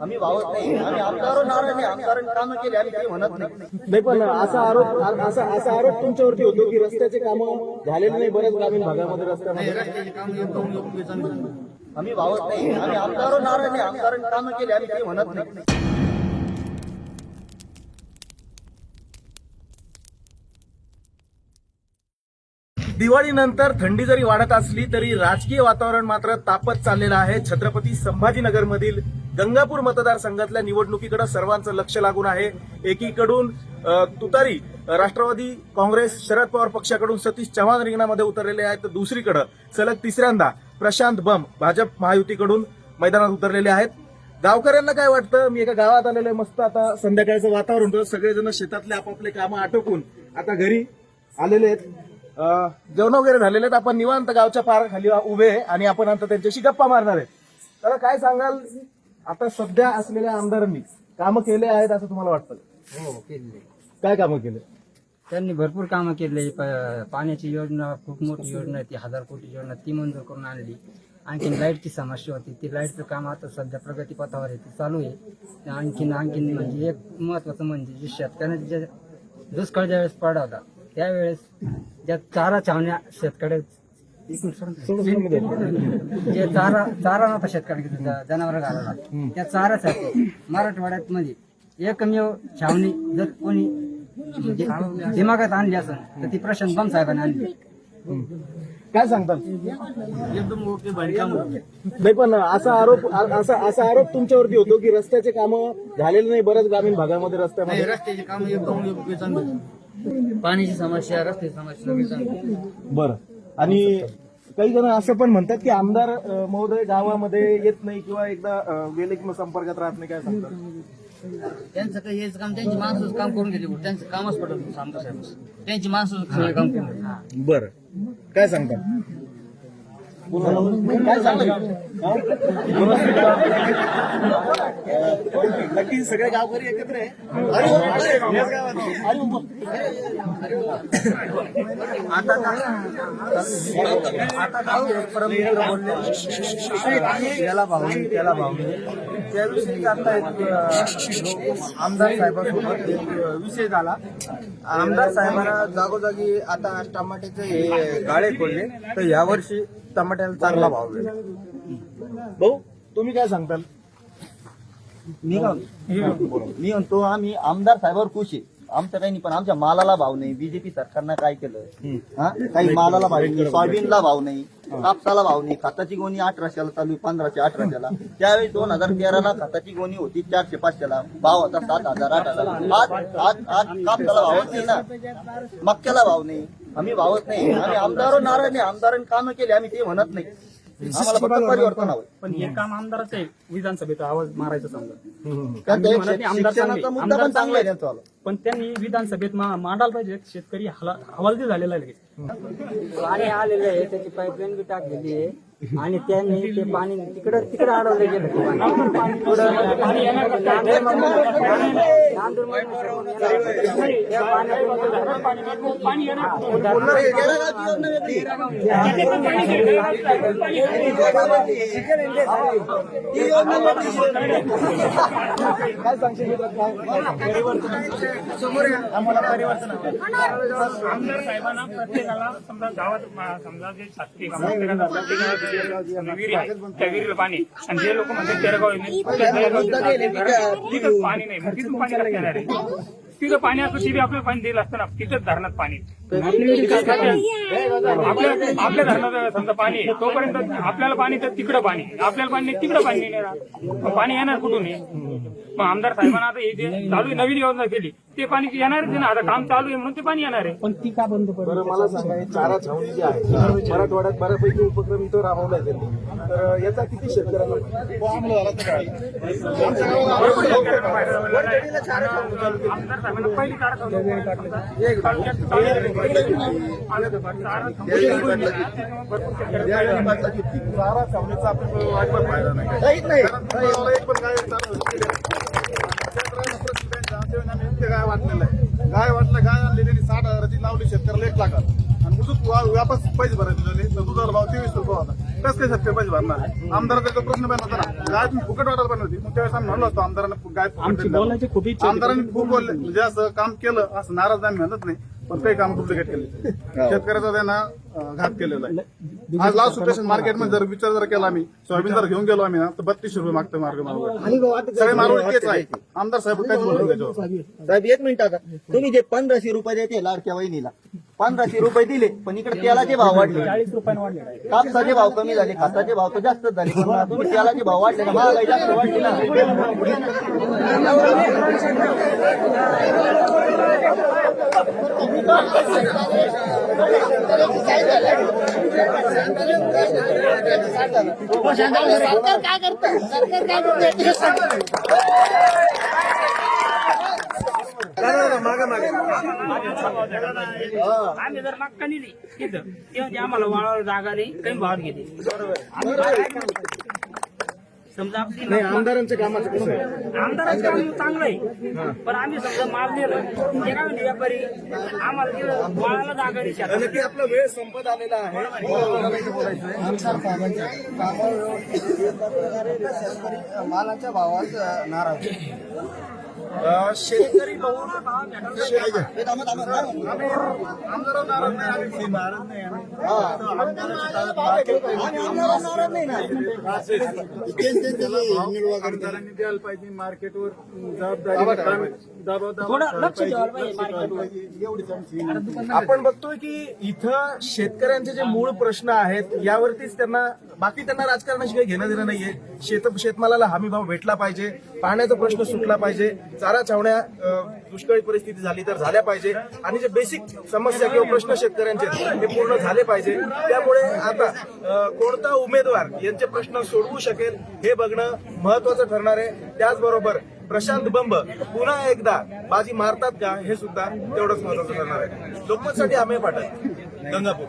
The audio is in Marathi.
आम्ही वावत नाही. आम्ही आमदार नाराज नाही. आमदारांनी कामं केली. आम्ही काही म्हणत नाही. नाही पण असा आरोप असा असा आरोप तुमच्यावरती होतो की रस्त्याचे कामं झालेले नाही बऱ्याच ग्रामीण भागामध्ये रस्त्यामध्ये? आम्ही वावत नाही. आम्ही आमदार नाराज नाही. आमदारांनी कामं केली. आम्ही काही म्हणत नाही. दिवाळीनंतर थंडी जरी वाढत असली तरी राजकीय वातावरण मात्र तापत चाललेलं आहे. छत्रपती संभाजीनगरमधील गंगापूर मतदारसंघातल्या निवडणुकीकडे सर्वांचं लक्ष लागून आहे. एकीकडून तुतारी राष्ट्रवादी काँग्रेस शरद पवार पक्षाकडून सतीश चव्हाण रिंगणामध्ये उतरलेले आहेत. तर दुसरीकडे सलग तिसऱ्यांदा प्रशांत बम भाजप महायुतीकडून मैदानात उतरलेले आहेत. गावकऱ्यांना काय वाटतं? मी एका गावात आलेलं आहे मस्त. आता संध्याकाळचं वातावरण होतं. सगळेजण शेतातले आपापले कामं आटोपून आता घरी आलेले आहेत. जेवण वगैरे झालेले आहेत. आपण निवांत गावच्या पार खाली उभे आहे आणि आपण आता त्यांच्याशी गप्पा मारणार आहे तर काय सांगाल? आता सध्या असलेल्या आमदारांनी कामं केले आहेत असं तुम्हाला वाटतं? हो केले काय कामं केले? त्यांनी भरपूर कामं केले पाण्याची योजना खूप मोठी योजना आहे ती हजार कोटी योजना ती मंजूर करून आणली. आणखीन लाईटची समस्या होती. ती लाईटचं काम आता सध्या प्रगतीपथावर आहे. ते चालू आहे. आणखीन आणखीन म्हणजे एक महत्वाचं म्हणजे जे शेतकऱ्यांना जे दुष्काळ ज्यावेळेस पडला होता त्यावेळेस ज्या चारा छावण्या शेतकऱ्या जे चारा चारा नव्हता शेतकऱ्याकडे जनावर घालायला त्या चाऱ्यासाठी मराठवाड्यात मध्ये एकमेव छावणी जर कोणी दिमागात आणली असेल तर ती प्रशांत बम साहेबांनी आणली. काय सांगताल एकदम ओके नाही पण असा आरोप असा असा आरोप तुमच्यावरती होतो की रस्त्याचे कामं झालेले नाही बऱ्याच ग्रामीण भागामध्ये रस्त्यामध्ये? रस्त्याची कामं एकदम योग्य चांगली पाण्याची समस्या रस्त्याची समस्या बरं. आणि काही जण असं पण म्हणतात की आमदार अं, महोदय गावामध्ये येत नाही किंवा एकदा अं, वेलेक संपर्कात राहत नाही काय सांगतात? त्यांचं काही हेच काम त्यांची माणसं काम करून घेतली त्यांचं कामच पडत साहेब त्यांची माणसं सगळे काम करून. बरं. काय सांगतात काय सांगतात नक्की सगळे गावकरी एकत्र आहे आता बोलले याला भाव त्याला भाव त्याविषयी आता एक आमदार साहेबांसोबत एक विषय झाला. आमदार साहेबांना जागोजागी आता टमाट्याचे हे गाळे खोलले तर यावर्षी टमाट्याला चांगला भाव मिळेल. भाऊ तुम्ही काय सांगताल? मी म्हणतो आम्ही आमदार साहेबांवर खुश आहे. आमचं काही नाही पण आमच्या मालाला भाव नाही. बीजेपी सरकारनं काय केलं? काही मालाला भाव नाही सोयाबीनला भाव नाही. कापसाला भाव नाही. खताची गोणी अठराशेला चालू पंधराशे अठराशेला. त्यावेळी दोन हजार तेराला खताची गोणी होती चारशे पाचशेला. भाव होता सात हजार आठ हजार. आज आज आज कापसाला भावच नाही ना. मक्याला भाव नाही. आम्ही भावत नाही. आम्ही आमदार नाराज नाही. आमदारांनी कामं केली आम्ही ते म्हणत नाही. आम्हाला फक्त परिवर्तन हवं पण हे काम आमदाराचं आहे. विधानसभेचा आवाज मारायचा समजा. आमदार. मुद्दा पण चांगला आहे. त्यांचा. पण त्यांनी विधानसभेत मांडायला पाहिजे. शेतकरी हवालदिल झालेला आहे. लगेच पाणी आलेलं आहे त्याची पाईपलाईन बी टाकलेली आहे. आणि त्यांनी ते पाणी तिकडं तिकडं अडवलं गेलं ते पाणी. काय सांगशील आम्हाला परिवर्तन आमदार साहेबांना प्रत्येकाला समजा गावात समजा जे शासकीय काम प्रत्येकाला विहिरीला पाणी आणि जे लोक म्हणतात तेरगाव पाणी नाही. पाणी येणार आहे. तिथं पाणी असतं तिथे आपल्याला पाणी दिलं असतं ना. तिथंच धरणात पाणी. आपल्या आपल्या धरणात समजा पाणी आहे, तोपर्यंत आपल्याला पाणी तर तिकडं पाणी. आपल्याला पाणी नाही तिकडं पाणी नाही येणार मग पाणी येणार कुठून आहे? मग आमदार साहेबांना आता हे जे चालू आहे, नवीन योजना केली ते पाणी येणारच आहे ना. आता काम चालू आहे म्हणून ते पाणी येणार आहे. पण ती का बंद बरं मला सांगा हे चारा छावणी जी आहे मराठवाड्यात बऱ्यापैकी उपक्रम इथं राबवलाय त्यांनी. तर याचा किती शेतकऱ्यांना आमदार साहेबांना पहिली चारा चारा छावणीचा आपण वाटप फायदा नाही काहीच नाही मला एक पण काय वाटलेलं आहे गाय वाटलं गाय आणली त्यांनी साठ हजाराची लावली शेतकऱ्याला एक लाखात आणि कुठून वापस पैसे भरायचे. झाले तर दुधाला भाव तेवीस रुपये होता. कसं काही शेतकरी पैसे भरणार आमदाराचा तो प्रश्न पण होता ना. गाय तुम्ही फुकट वाटायला पण होती. मग त्यावेळेस आम्ही म्हणलो असतो आमदारांना गाय फुकट दिली. आमदारांनी खूप बोलले. म्हणजे असं काम केलं असं नाराज आम्ही म्हणत नाही पण काही काम डुप्लिकेट केले. शेतकऱ्याचा त्यांना अं, घात केलेला आहे. आज लास्ट स्टेशन मार्केटमध्ये जर विचार जर केला आम्ही सोयाबीन जर घेऊन गेलो आम्ही ना तर बत्तीसशे रुपये मागतो मार्ग मार्ग सगळे मार्ग तेच आहे आमदार साहेब काहीच बोलत त्याच्यावर. साहेब एक मिनिट आता. तुम्ही जे पंधराशे रुपये देते लाडक्या वहिनीला पंधराशे रुपये दिले पण इकडे तेलाचे भाव वाढले. चाळीस रुपयाने वाढले कापसाचे भाव कमी झाले खताचे भाव तर जास्त झाले पण तुम्ही तेलाचे भाव वाढले ना महागाई जास्त वाढली ना. सरकार काय करतं? सरकार काय करतं? सांगा. आम्ही जर मक्का नेली तिथं तेव्हा ते आम्हाला वाळावर जागा नाही कमी भावात घेते? समजा आपली नाही आमदारांच्या कामाचं कसं आहे आमदाराचं काम चांगलं आहे पण आम्ही समजा माल नेलं ते काय म्हणते व्यापारी आम्हाला जागा नाही शेतात. नक्की आपला वेळ संपत आलेला आहे मालाच्या भावात नाराज शेतकरी मार्केटवर पाहिजे मार्केटवर. आपण बघतोय की इथं शेतकऱ्यांचे जे मूळ प्रश्न आहेत यावरतीच त्यांना बाकी त्यांना राजकारणाशी काही घेणं देणं नाहीये शेत शेतमालाला हमी भाव भेटला पाहिजे पाण्याचा प्रश्न सुटला पाहिजे चारा छावण्या दुष्काळी परिस्थिती झाली तर झाल्या पाहिजे. आणि जे बेसिक समस्या किंवा प्रश्न शेतकऱ्यांचे ते पूर्ण झाले पाहिजे. त्यामुळे आता कोणता उमेदवार यांचे प्रश्न सोडवू शकेल हे बघणं महत्वाचं ठरणार आहे. त्याचबरोबर प्रशांत बंब पुन्हा एकदा बाजी मारतात का हे सुद्धा तेवढंच महत्वाचं ठरणार आहे. लोकमतसाठी आम्ही पाठक गंगापूर.